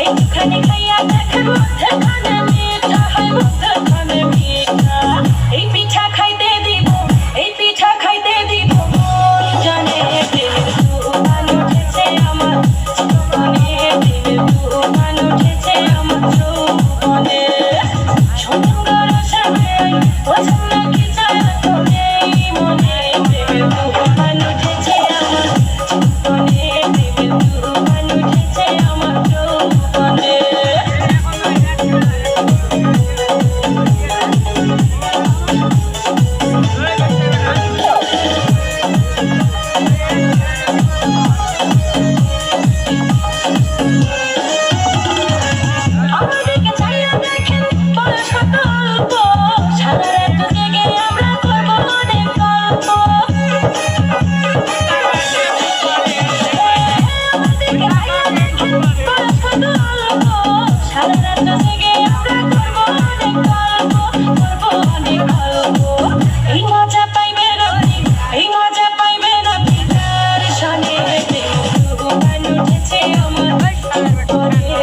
একটুখানি খাইয়া দেখাবো